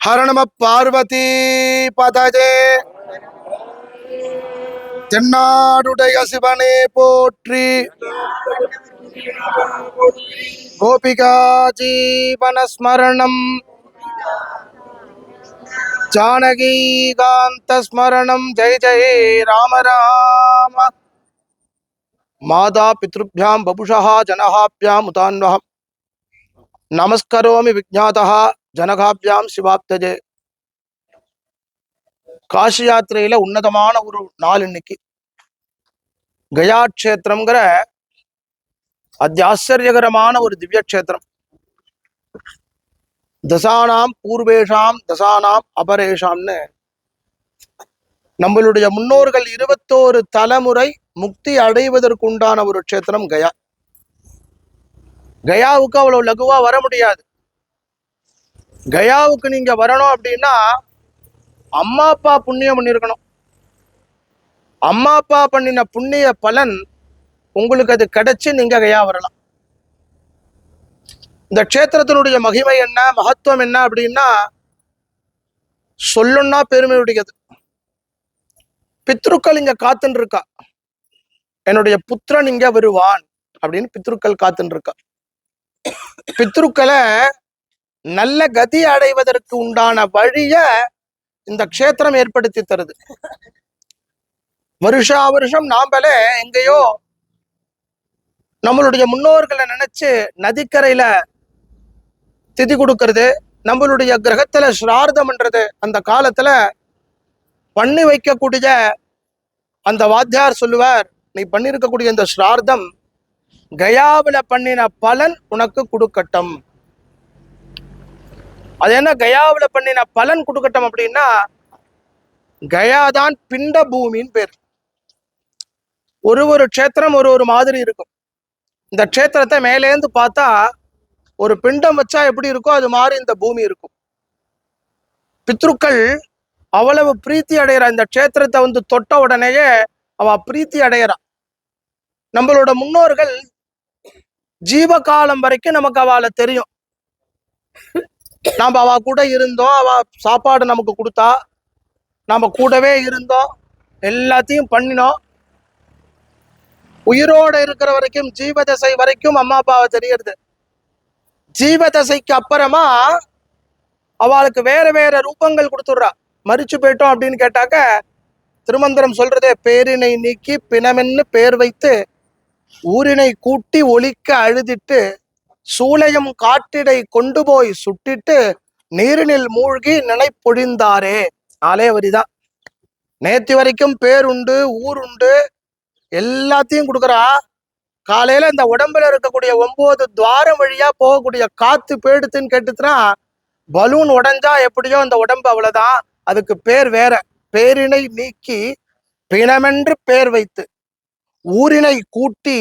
हरणम पार्वती पदजे। शिवने गोपिका जीवन स्मरण जानकी स्मरण जय जय, राम राम। माता पितृभ्या बभुष, जनहाभ्या मुतान्वह நமஸ்கரோமி விஜாதா ஜனகாபியாம் சிவாப்தஜே. காசி யாத்திரையில உன்னதமான ஒரு நாள் இன்னைக்கு. கயா க்ஷேத்திரம்ங்கிற அத்தியாச்சரியகரமான ஒரு திவ்ய கஷேத்திரம் தசானாம் பூர்வேஷாம் தசானாம் அபரேஷாம்னு. நம்மளுடைய முன்னோர்கள் இருபத்தோரு தலைமுறை முக்தி அடைவதற்குண்டான ஒரு க்ஷேத்திரம் கயா. கயாவுக்கு அவ்வளவு லகுவா வர முடியாது. கயாவுக்கு நீங்க வரணும் அப்படின்னா அம்மா அப்பா புண்ணியம் பண்ணியிருக்கணும் அம்மா அப்பா பண்ணின புண்ணிய பலன் உங்களுக்கு அது கிடைச்சு நீங்க கயா வரலாம். இந்த க்ஷேத்திரத்தினுடைய மகிமை என்ன மகத்துவம் என்ன அப்படின்னா சொல்லுன்னா பெருமையுடையது பித்ருக்கள் இங்க காத்துன்னு இருக்கா. என்னுடைய புத்திரன் இங்க வருவான் அப்படின்னு பித்ருக்கள் காத்துன்னு இருக்கா. பித்ருக்களை நல்ல கதி அடைவதற்கு உண்டான வழிய இந்த க்ஷேத்திரம் ஏற்படுத்தி தருது. வருஷா வருஷம் நாம்பளே எங்கேயோ நம்மளுடைய முன்னோர்களை நினைச்சு நதிக்கரையில திதி கொடுக்கறது நம்மளுடைய கிரகத்துல ஸ்ரார்த்தம் பண்றது அந்த காலத்துல பண்ணி வைக்கக்கூடிய அந்த வாத்தியார் சொல்லுவார் நீ பண்ணியிருக்கக்கூடிய இந்த ஸ்ரார்த்தம் கயாவில் பண்ணின பலன் உனக்கு கொடுக்கட்டும். அது என்ன? கயாவில் பண்ணின பலன் கொடுக்கட்டும் அப்படின்னா கயாதான் பிண்ட பூமின்னு பேர். ஒரு ஒரு க்ஷேத்திரம் ஒரு ஒரு மாதிரி இருக்கும். இந்த க்ஷேத்திரத்தை மேலேந்து பார்த்தா ஒரு பிண்டம் வச்சா எப்படி இருக்கோ அது மாதிரி இந்த பூமி இருக்கும். பித்ருக்கள் அவ்வளவு பிரீத்தி அடையிறா. இந்த க்ஷேத்திரத்தை வந்து தொட்ட உடனேயே அவ பிரீத்தி அடையிறான் நம்மளோட முன்னோர்கள் ஜீவகாலம் வரைக்கும் நமக்கு அவளை தெரியும். நாம அவ கூட இருந்தோம். அவ சாப்பாடு நமக்கு கொடுத்தா நம்ம கூடவே இருந்தோம். எல்லாத்தையும் பண்ணினோம். உயிரோட இருக்கிற வரைக்கும் ஜீவதசை வரைக்கும் அம்மா அப்பாவை தெரியறது. ஜீவதசைக்கு அப்புறமா அவளுக்கு வேற வேற ரூபங்கள் கொடுத்துடுறா. மறிச்சு போயிட்டோம் அப்படின்னு கேட்டாக்க திருமந்திரம் சொல்றதே பேரினை நீக்கி பிணமென்னு பேர் வைத்து ஊரினை கூட்டி ஒழிக்க அழுதிட்டு சூளையும் காட்டிடை கொண்டு போய் சுட்டிட்டு நீரினில் மூழ்கி நினைப்பொழிந்தாரே. நாளே வரிதான் நேத்தி வரைக்கும் பேருண்டு உண்டு உண்டு எல்லாத்தையும் கொடுக்குறா. காலையில இந்த உடம்புல இருக்கக்கூடிய ஒன்பது துவாரம் வழியா போகக்கூடிய காத்து போயிடுத்துன்னு கேட்டுச்சுன்னா பலூன் உடஞ்சா எப்படியோ அந்த உடம்பு அவ்வளவுதான். அதுக்கு பேர் வேற. பேரினை நீக்கி பிணமென்று பேர் வைத்து. ஊரினை கூட்டி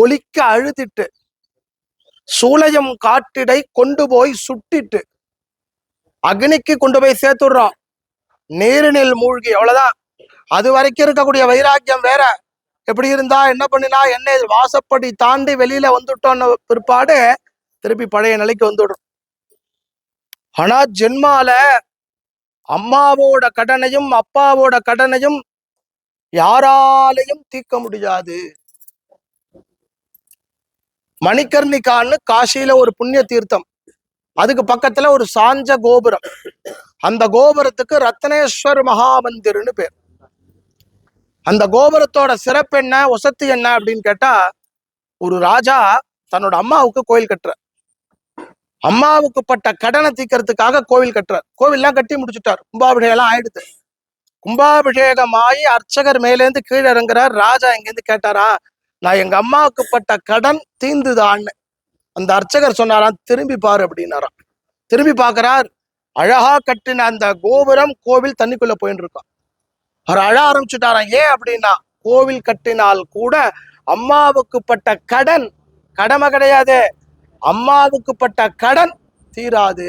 ஒலிக்க அழுதிட்டு சூளையம் காட்டிடை கொண்டு போய் சுட்டிட்டு அக்னிக்கு கொண்டு போய் சேர்த்துடுறோம். நீரினில் மூழ்கி அவ்வளவுதான். அது வரைக்கும் இருக்கக்கூடிய வைராக்கியம் வேற. எப்படி இருந்தா என்ன பண்ணினா என்ன இது வாசப்படி தாண்டி வெளியில வந்துட்டோன்னு பிற்பாடு திருப்பி பழைய நிலைக்கு வந்துடும் ஆனா ஜென்மால அம்மாவோட கடனையும் அப்பாவோட கடனையும் யாராலையும் தீர்க்க முடியாது. மணிகர்ணிகான்னு காசியில ஒரு புண்ணிய தீர்த்தம். அதுக்கு பக்கத்துல ஒரு சாஞ்ச கோபுரம். அந்த கோபுரத்துக்கு ரத்னேஸ்வர் மகாமந்திர்னு பேர். அந்த கோபுரத்தோட சிறப்பு என்ன ஒசத்து என்ன அப்படின்னு கேட்டா ஒரு ராஜா தன்னோட அம்மாவுக்கு கோயில் கட்டுற அம்மாவுக்கு பட்ட கடனை தீக்கிறதுக்காக கோவில் கட்டுறார். கோவில்லாம் கட்டி முடிச்சுட்டார். கும்பாபிஷேகம் எல்லாம் ஆயிடுது. கும்பாபிஷேகமாயி அர்ச்சகர் மேலேந்து கீழே இறங்குறார் ராஜா இங்கேருந்து கேட்டாரா நான் எங்க அம்மாவுக்கு பட்ட கடன் தீந்துதான்னு. அந்த அர்ச்சகர் சொன்னாராம் திரும்பி பாரு அப்படின்னாராம். திரும்பி பார்க்கிறார் அழகா கட்டின அந்த கோபுரம் கோவில் தண்ணிக்குள்ள போயின்னு இருக்கான் அவர் அழ ஆரம்பிச்சுட்டாராம் ஏன் அப்படின்னா கோவில் கட்டினால் கூட அம்மாவுக்கு பட்ட கடன் கடமை கிடையாது. அம்மாவுக்கு பட்ட கடன் தீராது.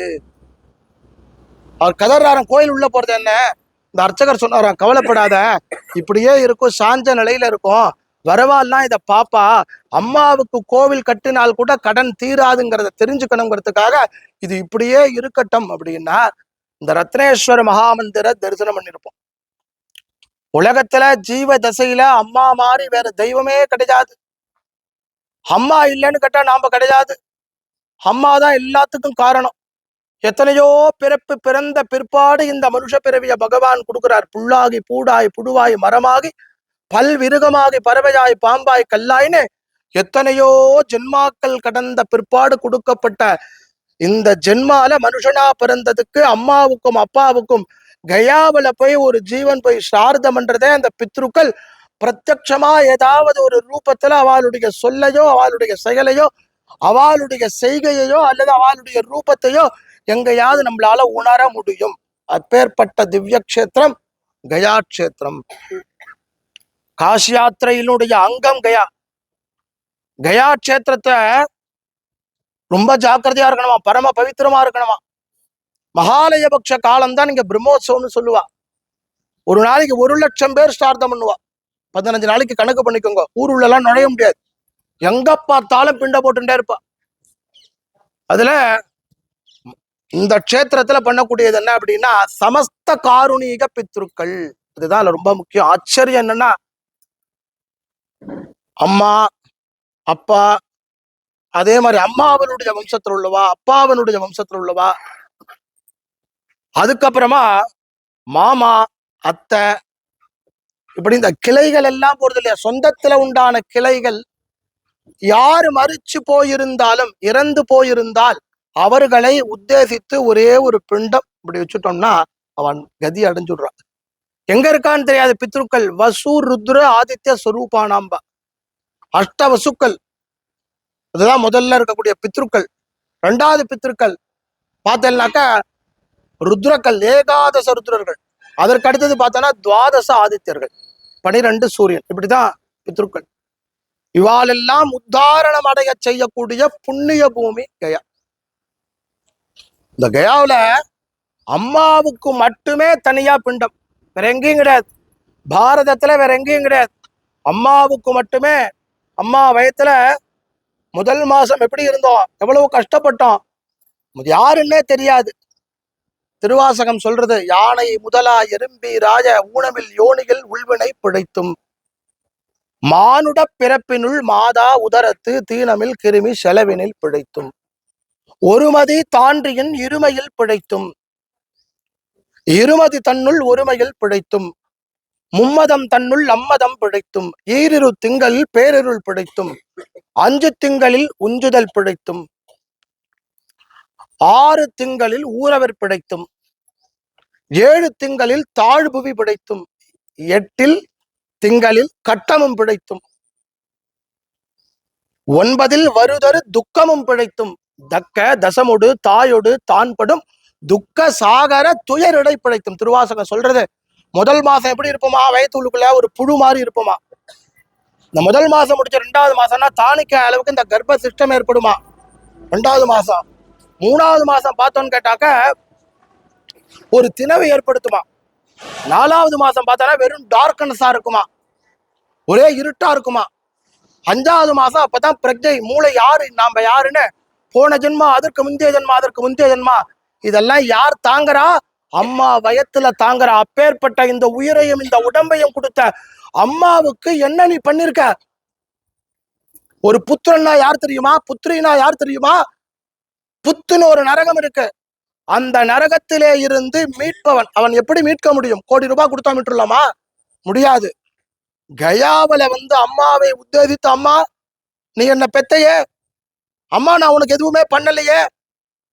அவர் கதறாரம் கோயில் உள்ள போறது என்ன? இந்த அர்ச்சகர் சொன்னாராம் கவலைப்படாத. இப்படியே இருக்கும் சாஞ்ச நிலையில இருக்கும். வரவாள்லாம் இதை பாப்பா. அம்மாவுக்கு கோவில் கட்டினால் கூட கடன் தீராதுங்கிறத தெரிஞ்சுக்கணுங்கிறதுக்காக இது இப்படியே இருக்கட்டும் அப்படின்னா இந்த ரத்னேஸ்வர மகாமந்திர தரிசனம் பண்ணிருப்போம். உலகத்துல ஜீவ தசையில அம்மா மாதிரி வேற தெய்வமே கிடையாது. அம்மா இல்லைன்னு கேட்டா நாம கிடையாது. அம்மா தான் எல்லாத்துக்கும் காரணம். எத்தனையோ பிறப்பு பிறந்த பிற்பாடு இந்த மனுஷ பிறவிய பகவான் கொடுக்கிறார். புல்லாகி பூடாய் புடுவாய் மரமாகி பல் விருகமாகி பறவையாய் பாம்பாய் கல்லாயின்னு எத்தனையோ ஜென்மாக்கள் கடந்த பிற்பாடு கொடுக்கப்பட்ட இந்த ஜென்மால மனுஷனா பிறந்ததுக்கு அம்மாவுக்கும் அப்பாவுக்கும் கயாவில போய் ஒரு ஜீவன் போய் சார்தம் பண்றதே அந்த பித்ருக்கள். பிரத்யட்சமா ஏதாவது ஒரு ரூபத்துல அவளுடைய சொல்லையோ அவளுடைய செயலையோ அவளுடைய செய்கையையோ அல்லது அவளுடைய ரூபத்தையோ எங்கேயாவது நம்மளால உணர முடியும். அப்பேற்பட்ட திவ்ய கஷேத்திரம் கயா கஷேத்திரம் காசி யாத்திரையினுடைய அங்கம் கயா கயா கஷேத்திரத்தை ரொம்ப ஜாக்கிரதையா இருக்கணுமா? பரம பவித்திரமா இருக்கணுமா? மகாலயபக்ஷ காலம்தான் நீங்க பிரம்மோத்சவம்னு சொல்லுவா. ஒரு நாளைக்கு ஒரு லட்சம் பேர் ஸ்டார்த்தம் பண்ணுவா. பதினஞ்சு நாளைக்கு கணக்கு பண்ணிக்கோங்க. ஊர் உள்ள எல்லாம் நுழைய முடியாது. எங்க பார்த்தாலும் பிண்ட போட்டுட்டே இருப்பா. அதுல இந்த க்ஷேத்திரத்துல பண்ணக்கூடியது என்ன அப்படின்னா சமஸ்த காருணிக பித்ருக்கள். இதுதான் ரொம்ப முக்கியம். ஆச்சரியம் என்னன்னா அம்மா அப்பா அதே மாதிரி அம்மாவனுடைய வம்சத்துல உள்ளவா அப்பாவனுடைய வம்சத்துல உள்ளவா அதுக்கப்புறமா மாமா அத்தை இப்படி இந்த கிளைகள் எல்லாம் போறது இல்லையா? சொந்தத்துல உண்டான கிளைகள் யாரு மறிச்சு போயிருந்தாலும் இறந்து போயிருந்தால் அவர்களை உத்தேசித்து ஒரே ஒரு பிண்டம் இப்படி வச்சுட்டோம்னா அவன் கதி அடைஞ்சுடுறான். எங்க இருக்கான்னு தெரியாது பித்ருக்கள் வசு ருத்ர ஆதித்ய ஸ்வரூபானாம்பா அஷ்ட வசுக்கள் அதுதான் முதல்ல இருக்கக்கூடிய பித்ருக்கள். ரெண்டாவது பித்ருக்கள். பார்த்தேன்னாக்கா ருத்ரக்கள் ஏகாதச ருத்ரர்கள். அதற்கு அடுத்தது பார்த்தோன்னா துவாதச ஆதித்யர்கள். பனிரெண்டு சூரியன். இப்படிதான் பித்ருக்கள். இவாளெல்லாம் உத்தாரணம் அடைய செய்யக்கூடிய புண்ணிய பூமி கயா. இந்த கயாவில் அம்மாவுக்கு மட்டுமே தனியா பிண்டம். வேற எங்கேயும் கிடையாது. பாரதத்துல வேற எங்கேயும் கிடையாது. அம்மாவுக்கு மட்டுமே அம்மா வயத்துல முதல் மாசம் எப்படி இருந்தோம்? எவ்வளவு கஷ்டப்பட்டோம்? யாருன்னே தெரியாது. திருவாசகம் சொல்றது யானை முதலா எறும்பி ராஜ ஊனமில் யோனிகள் உள்வினை பிழைத்தும். மானுட பிறப்பினுள் மாதா உதரத்து தீனமில் கிருமி செலவினில் பிழைத்தும். ஒருமதி தாண்டியின் இருமையில் பிழைத்தும். இருமதி தன்னுள் ஒருமையில் பிழைத்தும். மும்மதம் தன்னுள் அம்மதம் பிழைத்தும். ஈரிரு திங்களில் பேரிருள் பிழைத்தும். அஞ்சு திங்களில் உஞ்சுதல் பிழைத்தும். ஆறு திங்களில் ஊரவர் பிழைத்தும். ஏழு திங்களில் தாழ்புவி பிழைத்தும். எட்டில் திங்களில் கட்டமும் பிழைத்தும். ஒன்பதில் வருதொரு துக்கமும் பிழைத்தும். தக்க தசமுடு தாயொடு தான்படும் துக்க சாகர துயரிடை பிழைத்தும் திருவாசகம் சொல்றது முதல் மாசம் எப்படி இருப்போமா? வயத்துள்ளுக்குள்ள ஒரு புழு மாதிரி இருப்போமா? இந்த முதல் மாசம் முடிச்ச ரெண்டாவது மாசம்னா தானிக்க அளவுக்கு இந்த கர்ப்ப சிஸ்டம் ஏற்படுமா? ரெண்டாவது மாசம். மூணாவது மாசம் பார்த்தோன்னு கேட்டாக்க ஒரு தினவு ஏற்படுத்துமா? நாலாவது மாசம் பார்த்தானா வெறும் டார்க்னஸா இருக்குமா? ஒரே இருட்டா இருக்குமா? அஞ்சாவது மாசம் அப்பதான் பிரஜை மூளை யாரு? நாம யாருன்னு போன ஜென்மா அதற்கு முந்தைய ஜென்மா அதற்கு முந்தைய ஜென்மா. இதெல்லாம் யார் தாங்குறா? அம்மா வயத்துல தாங்குறா. அப்பேற்பட்ட இந்த உயிரையும் இந்த உடம்பையும் கொடுத்த அம்மாவுக்கு என்ன நீ பண்ணிருக்க? ஒரு புத்திரன்னா யார் தெரியுமா? புத்திரினா யார் தெரியுமா? புத்துன்னு ஒரு நரகம் இருக்கு. அந்த நரகத்திலே இருந்து மீட்பவன். அவன் எப்படி மீட்க முடியும்? கோடி ரூபாய் கொடுத்தா மீட்டுலாமா முடியாது. கயாவல வந்து அம்மாவை உத்தேசித்து அம்மா நீ என்ன பெத்தையே அம்மா நான் உனக்கு எதுவுமே பண்ணலையே.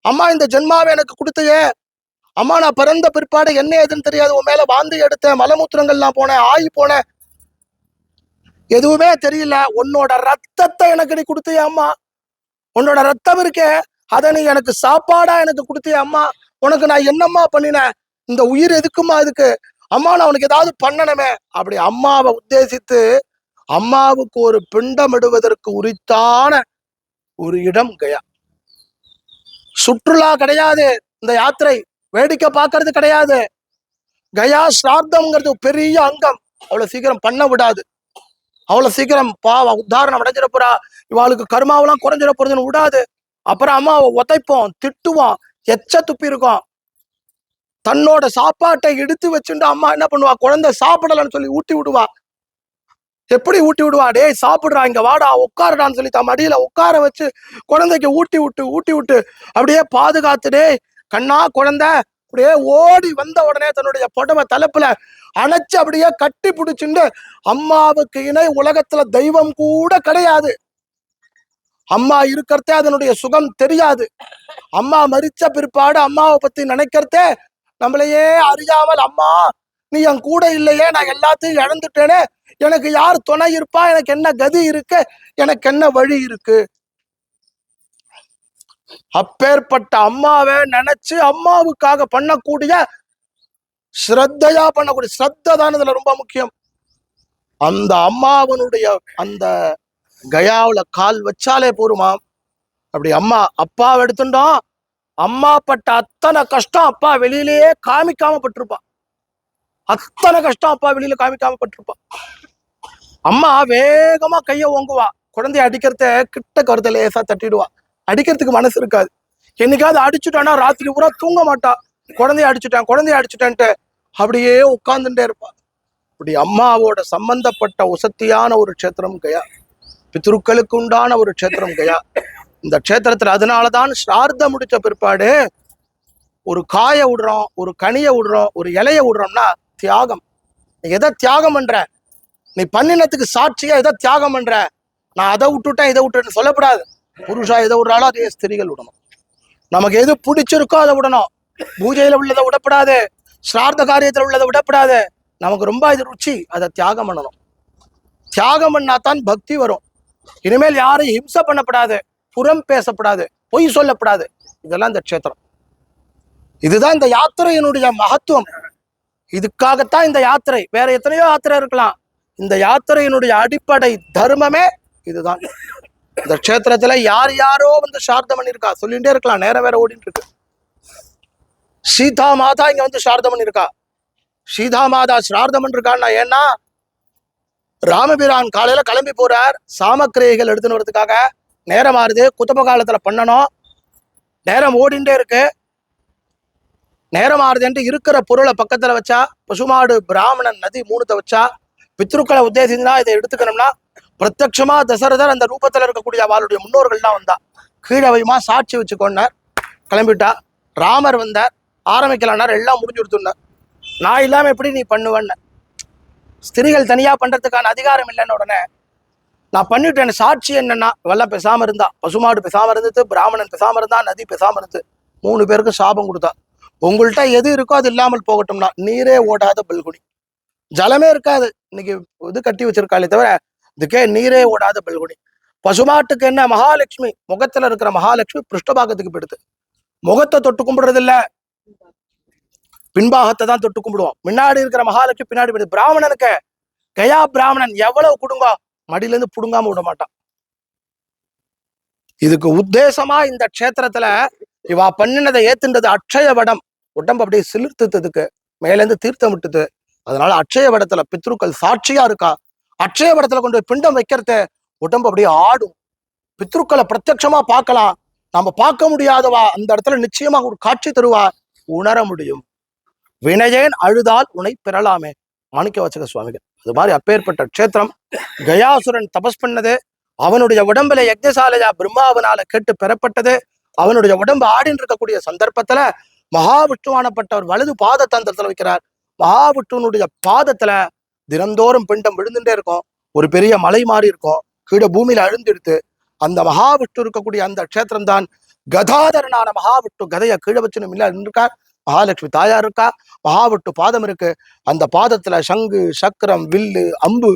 அம்மா இந்த ஜென்மாவை எனக்கு கொடுத்தையே. அம்மா நான் பிறந்த பிற்பாடு என்ன ஏதுன்னு தெரியாது. உன் மேல வாந்தி எடுத்தேன் மலமூத்திரங்கள்லாம் போனேன் ஆகி போனேன். எதுவுமே தெரியல. உன்னோட ரத்தத்தை எனக்கு நீ கொடுத்திய அம்மா. உன்னோட ரத்தம் இருக்கே. அதை நீ எனக்கு சாப்பாடா எனக்கு கொடுத்திய அம்மா. உனக்கு நான் என்னம்மா பண்ணினேன்? இந்த உயிர் எதுக்குமா இதுக்கு? அம்மா நான் உனக்கு ஏதாவது பண்ணணுமே. அப்படி அம்மாவை உத்தேசித்து அம்மாவுக்கு ஒரு பிண்டம் இடுவதற்கு உரித்தான ஒரு இடம் கயா. சுற்றுலா கிடையாது. இந்த யாத்திரை வேடிக்கை பார்க்கறது கிடையாது. கயா ஸ்ரார்த்தம்ங்கிறது பெரிய அங்கம். அவ்வளவு சீக்கிரம் பண்ண விடாது. அவ்வளவு சீக்கிரம் பாவ உத்தாரணம் அடைஞ்சிட போறா. இவாளுக்கு கருமாவெல்லாம் குறைஞ்சிட போறதுன்னு விடாது. அப்புறம் அம்மாவை உதைப்போம் திட்டுவோம் எச்ச துப்பி இருக்கும். தன்னோட சாப்பாட்டை எடுத்து வச்சுட்டு அம்மா என்ன பண்ணுவா? குழந்தை சாப்பிடலன்னு சொல்லி ஊட்டி விடுவா. எப்படி ஊட்டி விடுவா? டேய் சாப்பிட்றா இங்க வாடா உட்காருடான்னு சொல்லி தன் மடியில உட்கார வச்சு குழந்தைக்கு ஊட்டி விட்டு ஊட்டி விட்டு அப்படியே பாதுகாத்து டேய் கண்ணா குழந்தை அப்படியே ஓடி வந்த உடனே தன்னுடைய புடவை தலைப்புல அணைச்சு அப்படியே கட்டி பிடிச்சுண்டு அம்மாவுக்கு இணை உலகத்துல தெய்வம் கூட கிடையாது. அம்மா இருக்கிறதே அதனுடைய சுகம் தெரியாது. அம்மா மரிச்ச பிற்பாடு அம்மாவை பத்தி நினைக்கிறதே நம்மளையே அறியாமல் அம்மா நீ என் கூட இல்லையே நான் எல்லாத்தையும் இழந்துட்டேனே. எனக்கு யார் துணை இருப்பா? எனக்கு என்ன கதி இருக்கு? எனக்கு என்ன வழி இருக்கு? அப்பேற்பட்ட அம்மாவை நினைச்சு அம்மாவுக்காக பண்ணக்கூடிய ஸ்ரத்தையா பண்ணக்கூடிய ஸ்ரத்த தான் இதுல ரொம்ப முக்கியம். அந்த அம்மாவனுடைய அந்த கயாவுல கால் வச்சாலே போருமா? அப்படி அம்மா அப்பாவை எடுத்துட்டோம் அம்மா பட்ட அத்தனை கஷ்டம் அப்பா வெளியிலேயே காமிக்காம பட்டிருப்பா. அத்தனை கஷ்டம் அப்பா வெளியில காமிக்காம பட்டிருப்பா. அம்மா வேகமா கைய ஓங்குவா. குழந்தைய அடிக்கிறத கிட்ட கருத்தை லேசா தட்டிடுவா. அடிக்கிறதுக்கு மனசு இருக்காது. என்னைக்காவது அடிச்சுட்டானா ராத்திரி பூரா தூங்க மாட்டா. குழந்தைய அடிச்சுட்டேன் குழந்தைய அடிச்சுட்டேன்ட்டு அப்படியே உட்கார்ந்துட்டே இருப்பா. இப்படி அம்மாவோட சம்பந்தப்பட்ட உசத்தியான ஒரு க்ஷேத்திரம் கயா. பித்ருக்களுக்கு உண்டான ஒரு க்ஷேத்திரம் கயா. இந்த க்ஷேத்திரத்துல அதனாலதான் ஸ்ரார்த்தம் முடிச்ச பிற்பாடு ஒரு காய விடுறோம் ஒரு கனியை விடுறோம் ஒரு இலைய விடுறோம்னா தியாகம். நீ எதை தியாகம் பண்ற? நீ பண்ணினத்துக்கு சாட்சியா எதை தியாகம் பண்ற? நான் அதை விட்டுட்டேன் இதை விட்டுட்டேன்னு சொல்லக்கூடாது புருஷா எதை விடுறாலும் அதே ஸ்திரிகள் விடணும். நமக்கு எது பிடிச்சிருக்கோ அதை விடணும். பூஜையில உள்ளதை விடப்படாது. ஸ்ரார்த்த காரியத்துல உள்ளதை விடப்படாது. நமக்கு ரொம்ப இது ருச்சி அதை தியாகம் பண்ணணும். தியாகம் பண்ணாதான் பக்தி வரும். இனிமேல் யாரும் ஹிம்சை பண்ணப்படாது. புறம் பேசப்படாது. பொய் சொல்லப்படாது. இதெல்லாம் இந்த க்ஷேத்திரம். இதுதான் இந்த யாத்திரையினுடைய மகத்துவம். இதுக்காகத்தான் இந்த யாத்திரை. வேற எத்தனையோ யாத்திரை இருக்கலாம். இந்த யாத்திரையினுடைய அடிப்படை தர்மமே இதுதான். இந்த க்ஷேத்திரத்துல யார் யாரோ வந்து சார்தம் பண்ணியிருக்கா? சொல்லிட்டே இருக்கலாம். நேரம் வேற ஓடிட்டு இருக்கு சீதா மாதா இங்க வந்து சார்தம் பண்ணியிருக்கா. சீதா மாதா சிரார்த்தம் பண்ணிருக்கான்னா ஏன்னா ராமபிரான் காலையில கிளம்பி போறார். சாமக்கிரியைகள் எடுத்துன்னு வரதுக்காக நேரம் ஆறுது குத்தப காலத்துல பண்ணணும். நேரம் ஓடிண்டே இருக்கு. நேரம் ஆறுதுன்ட்டு இருக்கிற பொருளை பக்கத்தில் வச்சா பசுமாடு பிராமணன் நதி மூணுத்தை வச்சா பித்ருக்களை உத்தேசிச்சுனா இதை எடுத்துக்கணும்னா பிரத்யட்சமா தசரதர் அந்த ரூபத்தில் இருக்கக்கூடிய அவளுடைய முன்னோர்கள்லாம் வந்தா. கீழே வைமா சாட்சி வச்சுக்கொண்டார் கிளம்பிட்டா. ராமர் வந்தார். ஆரம்பிக்கலான்னார். எல்லாம் முடிஞ்சு கொடுத்துருந்தார். நான் இல்லாமல் எப்படி நீ பண்ணுவேன்னு? ஸ்திரீகள் தனியாக பண்ணுறதுக்கான அதிகாரம் இல்லைன்னு உடனே நான் பண்ணிட்டேன் சாட்சி என்னன்னா வெள்ளம் பெசாமல் இருந்தா. பசுமாடு பெசாமல் இருந்தது பிராமணன் பெசாமல் இருந்தா நதி பெசாமல் இருந்தது. மூணு பேருக்கு சாபம் கொடுத்தா. உங்கள்கிட்ட எது இருக்கோ அது இல்லாமல் போகட்டும்னா நீரே ஓடாத பல்குனி. ஜலமே இருக்காது. இன்னைக்கு இது கட்டி வச்சிருக்காளே தவிர இதுக்கே நீரே ஓடாத பல்குனி. பசுமாட்டுக்கு என்ன மகாலட்சுமி? முகத்துல இருக்கிற மகாலட்சுமி பிருஷ்டபாகத்துக்கு போயிடுது. முகத்தை தொட்டு கும்பிடுறது இல்ல. பின்பாகத்தை தான் தொட்டு கும்பிடுவோம். முன்னாடி இருக்கிற மகாலட்சுமி பின்னாடி போயிடுது. பிராமணனுக்கு கயா பிராமணன் எவ்வளவு குடும்பம் மடியில இருந்து புடுங்காம விட மாட்டான். இதுக்கு உத்தேசமா இந்த க்ஷேத்திரத்துல இவா பண்ணினதை ஏத்துன்றது அட்சய வடம் உடம்பு அப்படியே சிலிர்த்துத்ததுக்கு மேல இருந்து தீர்த்தம் விட்டுது. அதனால அட்சய படத்துல பித்ருக்கள் சாட்சியா இருக்கா? அட்சய படத்துல கொண்டு போய் பிண்டம் வைக்கிறத உடம்பு அப்படியே ஆடும். பித்ருக்களை பிரத்யட்சமா பார்க்கலாம். நாம பார்க்க முடியாதவா? அந்த இடத்துல நிச்சயமா ஒரு காட்சி தருவா? உணர முடியும். வினயேன் அழுதால் உனை பெறலாமே. மாணிக்க வாசக சுவாமிகள். அது மாதிரி அப்பேற்பட்ட க்ஷேத்திரம். கயாசுரன் தபஸ் பண்ணது. அவனுடைய உடம்புல யக்ஞசாலையா பிரம்மாவனால கேட்டு பெறப்பட்டது. அவனுடைய உடம்பு ஆடின்னு இருக்கக்கூடிய சந்தர்ப்பத்துல மகாவிஷ்ணுவானப்பட்டவர் வலது பாத தந்திரத்தில் வைக்கிறார். மகாவிஷ்ணுனுடைய பாதத்துல தினந்தோறும் பிண்டம் விழுந்துட்டே இருக்கும். ஒரு பெரிய மலை மாறி இருக்கும். கீழே பூமியில அழுந்தெடுத்து அந்த மகாவிஷ்ணு இருக்கக்கூடிய அந்த க்ஷேத்திரம் தான் கதாதரனான மகாவிஷ்ணு கதையை கீழே வச்சுன்னு இல்ல இருக்கார் மகாலட்சுமி தாயார் இருக்கா? மகாவிட்டு பாதம் இருக்கு. அந்த பாதத்துல சங்கு சக்கரம் வில்லு அம்பு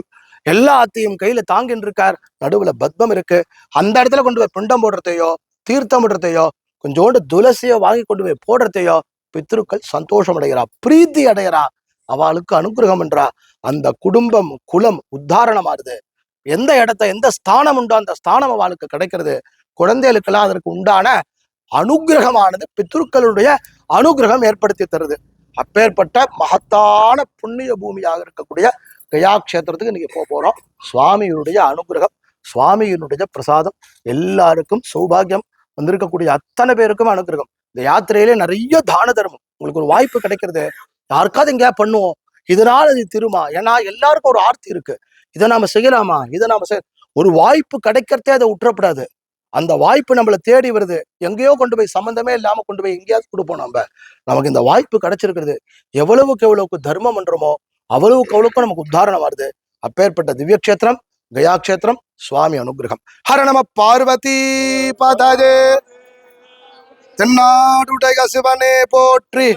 எல்லாத்தையும் கையில தாங்கின்னு இருக்கார். நடுவுல பத்மம் இருக்கு. அந்த இடத்துல கொண்டு போய் பிண்டம் போடுறதையோ தீர்த்தம் விடுறதையோ கொஞ்சோண்டு துளசியோ வாங்கி கொண்டு போய் போடுறதையோ பித்ருக்கள் சந்தோஷம் அடைகிறா பிரீத்தி அடைகிறா அவளுக்கு அனுகிரகம் என்றா. அந்த குடும்பம் குலம் உத்தாரணமாறுது எந்த இடத்த எந்த ஸ்தானம் உண்டோ அந்த ஸ்தானம் அவளுக்கு கிடைக்கிறது. குழந்தைகளுக்கெல்லாம் அதற்கு உண்டான அனுகிரகமானது பித்ருக்களுடைய அனுகிரகம் ஏற்படுத்தி தருது. அப்பேற்பட்ட மகத்தான புண்ணிய பூமியாக இருக்கக்கூடிய கயா கஷேத்திரத்துக்கு இன்னைக்கு போக போறோம். சுவாமியினுடைய அனுகிரகம் சுவாமியினுடைய பிரசாதம் எல்லாருக்கும் சௌபாகியம். வந்திருக்கக்கூடிய அத்தனை பேருக்கும் அனுகிரகம் இந்த யாத்திரையிலே நிறைய தான தர்மம். உங்களுக்கு ஒரு வாய்ப்பு கிடைக்கிறது. யாருக்காவது எங்கேயா பண்ணுவோம். இதனால இது திருமா. ஏன்னா எல்லாருக்கும் ஒரு ஆர்த்தி இருக்கு. இதை நாம செய்யலாமா? இதை நாம செய். ஒரு வாய்ப்பு கிடைக்கிறதே அதை விட்டுறப்படாது அந்த வாய்ப்பு நம்மளை தேடி வருது. எங்கேயோ கொண்டு போய் சம்பந்தமே இல்லாம கொண்டு போய் எங்கேயாவது கொடுப்போம் நம்ம. நமக்கு இந்த வாய்ப்பு கிடைச்சிருக்கிறது. எவ்வளவுக்கு எவ்வளவுக்கு தர்மம் பண்றோமோ அவ்வளவுக்கு அவ்வளவுக்கும் நமக்கு உதாரணம் வருது. அப்பேற்பட்ட திவ்ய கஷேத்திரம் கயா கஷேத்திரம் சுவாமி அனுகிரகம். ஹர நம பார்வதி பதஜே. தென்னாடுடைய சிவனே போற்றி.